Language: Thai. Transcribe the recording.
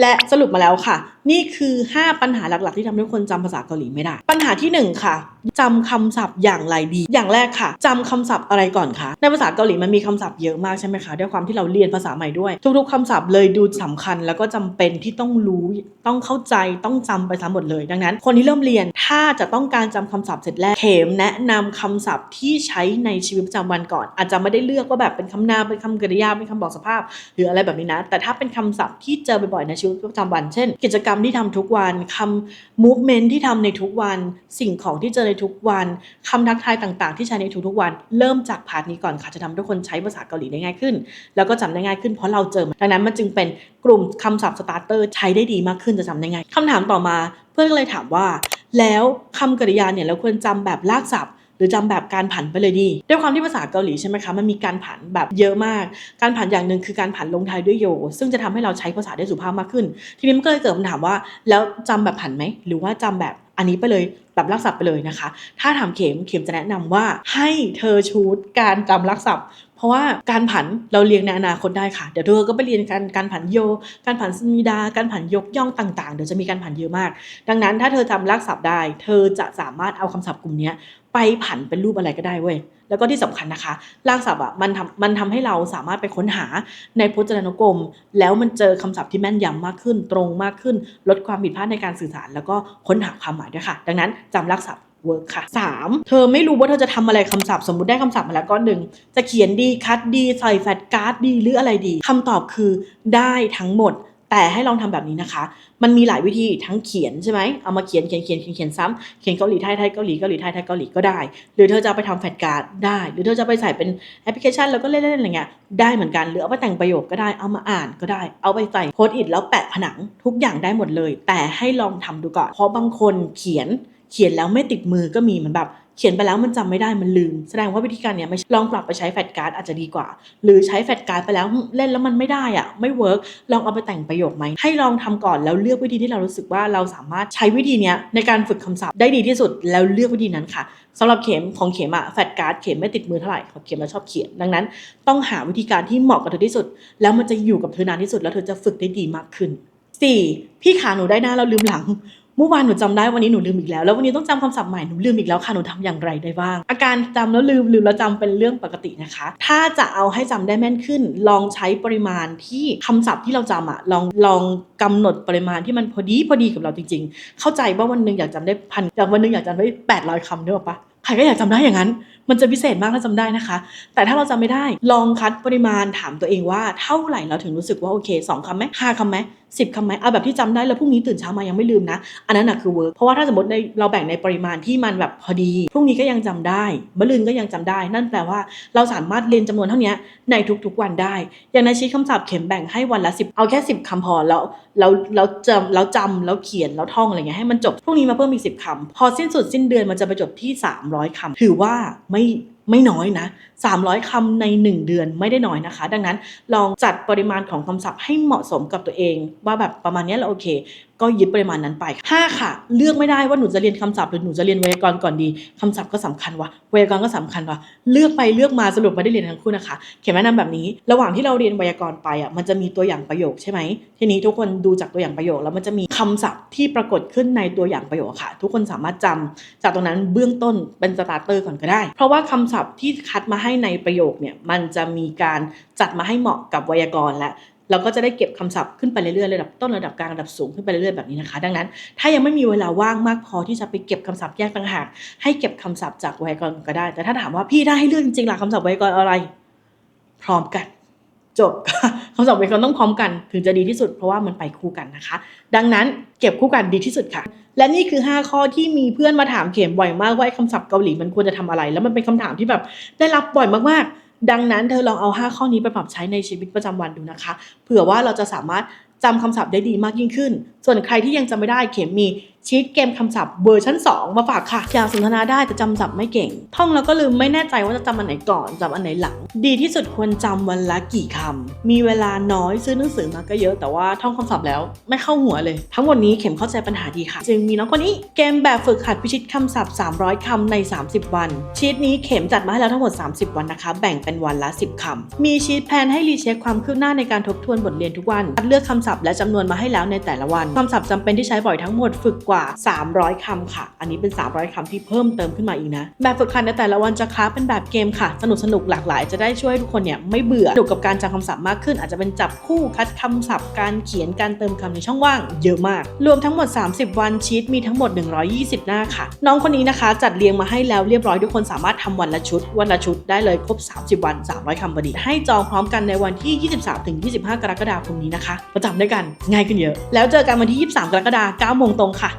และสรุปมาแล้วค่ะ นี่คือ 5 ปัญหาหลักๆ ที่ทำให้คนจำภาษาเกาหลีไม่ได้ ปัญหาที่ 1 ค่ะจำคำศัพท์อย่างไรดี อย่างแรกค่ะจำคำศัพท์อะไรก่อนคะ ในภาษาเกาหลีมันมีคำศัพท์เยอะมากใช่ไหมคะ ด้วยความที่เราเรียนภาษาใหม่ด้วย ทุกๆคำศัพท์เลยดูสำคัญแล้วก็จำเป็นที่ต้องรู้ต้องเข้าใจต้องจำไปทั้งหมดเลย ดังนั้น คนที่เริ่มเรียนถ้าจะต้องการจำคำศัพท์เสร็จแรกเขมแนะนำคำศัพท์ที่ใช้ในชีวิตประจำวันก่อน อาจจะไม่ได้เลือกว่าแบบเป็นคำนามเป็นคำกริยาเป็นคำบอกสภาพ หรืออะไรแบบนี้นะ แต่ถ้าเป็นคำศัพท์ที่เจอบ่อยๆในชีวิตประจำวัน เช่น กิจกรรมที่ทำทุกวันคำ movement ที่ทำในทุกวัน สิ่งของที่เจอในทุกวันคำทักทายต่างๆ ที่ใช้ในทุกๆวัน เริ่มจากพาร์ทนี้ก่อนค่ะจะทำให้ทุกคนใช้ภาษาเกาหลีได้ง่ายขึ้น แล้วก็จำได้ง่ายขึ้นเพราะเราเจอมันดังนั้นมันจึงเป็นกลุ่มคำศัพท์สตาร์เตอร์ใช้ได้ดีมากขึ้นจะจำได้ง่ายคำถามต่อมาเพื่อนก็เลยถามว่า แล้วคำกริยาเนี่ยเราควรจำแบบลากศัพท์ รือจำแบบการผันไปเลยดี ด้วยความที่ภาษาเกาหลีใช่ไหมคะ มันมีการผันแบบเยอะมาก การผันอย่างหนึ่งคือการผันลงท้ายด้วยโย ซึ่งจะทำให้เราใช้ภาษาได้สุภาพมากขึ้น ทีนี้มันก็เลยเกิดคำถามว่า แล้วจำแบบผันไหม หรือว่าจำแบบอันนี้ไปเลยแบบลักศัพท์ไปเลยนะคะ ถ้าถามเข็มเข็มจะแนะนำว่าให้เธอชูดการจำลักศัพท์ เพราะว่าการผันเราเรียนในอนาคตได้ค่ะ เดี๋ยวเธอก็ไปเรียนการการผันโย การผันสมีดา การผันยกย่องต่าง ๆ เดี๋ยวจะมีการผันเยอะมาก ดังนั้นถ้าเธอจำลักศัพท์ได้ เธอจะสามารถเอาคำศัพท์กลุ่มนี้ ไปผันเป็นรูปอะไรก็ได้เว้ย แล้วก็ที่สำคัญนะคะลากศัพท์อะมันทำมันทำให้เราสามารถไปค้นหาในพจนานุกรม แล้วมันเจอคำศัพท์ที่แม่นยำมากขึ้น ตรงมากขึ้น ลดความผิดพลาดในการสื่อสาร แล้วก็ค้นหาความหมายด้วยค่ะ ดังนั้นจำลากศัพท์เวิร์กค่ะ 3. เธอไม่รู้ว่าเธอจะทำอะไรคำศัพท์สมมติได้คำศัพท์มาแล้วก้อนหนึ่งจะเขียนดีคัดดีใส่แฟลชการ์ดดีหรืออะไรดีคำตอบคือได้ทั้งหมด แต่ให้ลองทำแบบนี้นะคะ มันมีหลายวิธีทั้งเขียนใช่ไหมเอามาเขียนเขียนเขียนเขียนเขียนซ้ำเขียนเกาหลีไทยไทยเกาหลีเกาหลีไทยไทยเกาหลีก็ได้ หรือเธอจะไปทำแฟลชการ์ดได้ หรือเธอจะไปใส่เป็นแอปพลิเคชันแล้วก็เล่นๆอะไรเงี้ยได้เหมือนกันหรือเอาไปแต่งประโยคก็ได้เอามาอ่านก็ได้ เอาไปใส่โพสต์อิทแล้วแปะผนังทุกอย่างได้หมดเลย แต่ให้ลองทำดูก่อนเพราะบางคนเขียน เขียนแล้วไม่ติดมือก็มีเหมือนแบบเขียนไปแล้วมันจำไม่ได้มันลืม แสดงว่าวิธีการเนี้ยไม่ลองปรับไปใช้แฟลชการ์ดอาจจะดีกว่า หรือใช้แฟลชการ์ดไปแล้วเล่นแล้วมันไม่ได้อะไม่เวิร์กลองเอาไปแต่งประโยคไหมให้ลองทำก่อนแล้วเลือกวิธีที่เรารู้สึกว่าเราสามารถใช้วิธีเนี้ยในการฝึกคำศัพท์ได้ดีที่สุดแล้วเลือกวิธีนั้นค่ะสำหรับเข็มของเข็มอะแฟลชการ์ดเข็มไม่ติดมือเท่าไหร่ของเข็มเราชอบเขียนดังนั้น ต้องหาวิธีการที่เหมาะกับเธอที่สุด แล้วมันจะอยู่กับเธอนานที่สุดแล้วเธอจะฝึกได้ดีมากขึ้น 4. พี่ขาหนูได้หน้าเราลืมหลัง เมื่อวานหนูจำได้วันนี้หนูลืมอีกแล้วแล้ววันนี้ต้องจำคำศัพท์ใหม่หนูลืมอีกแล้วค่ะหนูทำอย่างไรได้บ้าง อาการจำแล้วลืมลืมแล้วจำเป็นเรื่องปกตินะคะ ถ้าจะเอาให้จำได้แม่นขึ้น ลองใช้ปริมาณที่คำศัพท์ที่เราจำอะลองลองกำหนดปริมาณที่มันพอดีพอดีกับเราจริง ๆ เข้าใจว่าวันหนึ่งอยากจำได้พันอยางวันหนึ่งอยากจำได้แปดร้อยคำด้วยปะใครก็อยากจำได้อย่างนั้น มันจะพิเศษมากถ้าจำได้นะคะ แต่ถ้าเราจำไม่ได้ ลองคัดปริมาณถามตัวเองว่าเท่าไหร่เราถึงรู้สึกว่าโอเคสองคำไหมห้าคำไหม สิบคำไหมเอาแบบที่จำได้แล้วพรุ่งนี้ตื่นเช้ามายังไม่ลืมนะ อันนั้นนะคือเวิร์กเพราะว่าถ้าสมมติในเราแบ่งในปริมาณที่มันแบบพอดีพรุ่งนี้ก็ยังจำได้มะรืนก็ยังจำได้ นั่นแปลว่าเราสามารถเรียนจำนวนเท่านี้ในทุกๆวันได้ อย่างในชีตคำศัพท์เข็มแบ่งให้วันละสิบเอาแค่สิบคำพอแล้วแล้วแล้วจำแล้วจำแล้วเขียนแล้วท่องอะไรเงี้ยให้มันจบพรุ่งนี้มาเพิ่มอีกสิบคำพอสิ้นสุดสิ้นเดือนมันจะไปจบที่สามร้อยคำถือว่าไม่ ไม่น้อยนะ 300คำใน 1 เดือนไม่ได้น้อยนะคะ ดังนั้นลองจัดปริมาณของคำศัพท์ให้เหมาะสมกับตัวเอง ว่าแบบประมาณนี้เราโอเค ก็ยึดปริมาณนั้นไป 5 ค่ะ เลือกไม่ได้ว่าหนูจะเรียนคำศัพท์หรือหนูจะเรียนไวยากรณ์ก่อนดีคำศัพท์ก็สำคัญวะไวยากรณ์ก็สำคัญวะเลือกไปเลือกมาสรุปไม่ได้เรียนทั้งคู่นะคะ เขียนแนะนำแบบนี้ ระหว่างที่เราเรียนไวยากรณ์ไปอะมันจะมีตัวอย่างประโยคใช่ไหมทีนี้ทุกคนดูจากตัวอย่างประโยคแล้วมันจะมีคำศัพท์ที่ปรากฏขึ้นในตัวอย่างประโยคค่ะ ทุกคนสามารถจำจากตรงนั้นเบื้องต้นเป็นสตาร์เตอร์ก่อนก็ได้ เพราะว่าคำศัพท์ที่คัดมาให้ในประโยคเนี่ยมันจะมีการจัดมาให้เหมาะกับไวยากรณ์และ เราก็จะได้เก็บคำศัพท์ขึ้นไปเรื่อยๆระดับต้นระดับกลางระดับสูงขึ้นไปเรื่อยๆแบบนี้นะคะ ดังนั้น ถ้ายังไม่มีเวลาว่างมากพอที่จะไปเก็บคำศัพท์แยกต่างหากให้เก็บคำศัพท์จากไวยากรณ์ก็ได้ แต่ถ้าถามว่าพี่ได้ให้เลือกจริงๆหล่ะคำศัพท์ไวยากรณ์อะไร พร้อมกันจบคำศัพท์ไวยากรณ์ต้องพร้อมกันถึงจะดีที่สุดเพราะว่ามันไปคู่กันนะคะ ดังนั้นเก็บคู่กันดีที่สุดค่ะ และนี่คือ 5 ข้อที่มีเพื่อนมาถามเข็มบ่อยมากว่าคำศัพท์เกาหลีมันควรจะทำอะไร แล้วมันเป็นคำถามที่แบบได้รับบ่อยมากๆ ดังนั้นเธอลองเอา 5 ข้อนี้ไปปรับใช้ในชีวิตประจำวันดูนะคะ เผื่อว่าเราจะสามารถจำคำศัพท์ได้ดีมากยิ่งขึ้นส่วนใครที่ยังจำไม่ได้เข็มมีชีตเกมคำศัพท์เวอร์ชัน2 มาฝากค่ะอยากสนทนาได้แต่จำศัพท์ไม่เก่ง ท่องแล้วก็ลืมไม่แน่ใจว่าจะจำอันไหนก่อนจำอันไหนหลัง ดีที่สุดควรจำวันละกี่คำ มีเวลาน้อยซื้อหนังสือมาก็เยอะแต่ว่าท่องคำศัพท์แล้วไม่เข้าหัวเลย ทั้งหมดนี้เข็มเข้าใจปัญหาดีค่ะ จึงมีน้องคนนี้เกมแบบฝึกหัดพิชิตคำศัพท์ 300คำใน 30 วัน ชีตนี้เข็มจัดมาให้แล้วทั้งหมด 30 วันนะคะ แบ่งเป็นวันละ 10คำมีชีตแพลนให้รีเช็คความคืบหน้าในการทบทวนบทเรียนทุกวันคัดเลือกคำศัพท์และจำนวนมาให้แล้วในแต่ละวันคำศัพท์จำเป็นที่ใช้บ่อยทั้งหมดฝึกกว่า 300 คำค่ะ อันนี้เป็น 300 คำที่เพิ่มเติมขึ้นมาอีกนะ แบบฝึกหัดในแต่ละวันจะค้าเป็นแบบเกมค่ะ สนุกสนุกหลากหลาย จะได้ช่วยให้ทุกคนเนี่ยไม่เบื่อสนุกกับการจำคำศัพท์มากขึ้น อาจจะเป็นจับคู่คัดคำศัพท์ การเขียนการเติมคำในช่องว่าง เยอะมาก รวมทั้งหมด 30 วันชีตมีทั้งหมด 120 หน้าค่ะ น้องคนนี้นะคะ จัดเรียงมาให้แล้วเรียบร้อยทุกคนสามารถทำวันละชุด วันละชุดได้เลยครบ 30 วัน 300คำพอดีให้จองพร้อมกันในวันที่ 23-25 กรกฎาคมนี้นะคะประจำด้วยกันง่ายขึ้นเยอะ แล้วเจอกันวันที่ 23 กรกฎาคม9โมงตรงค่ะ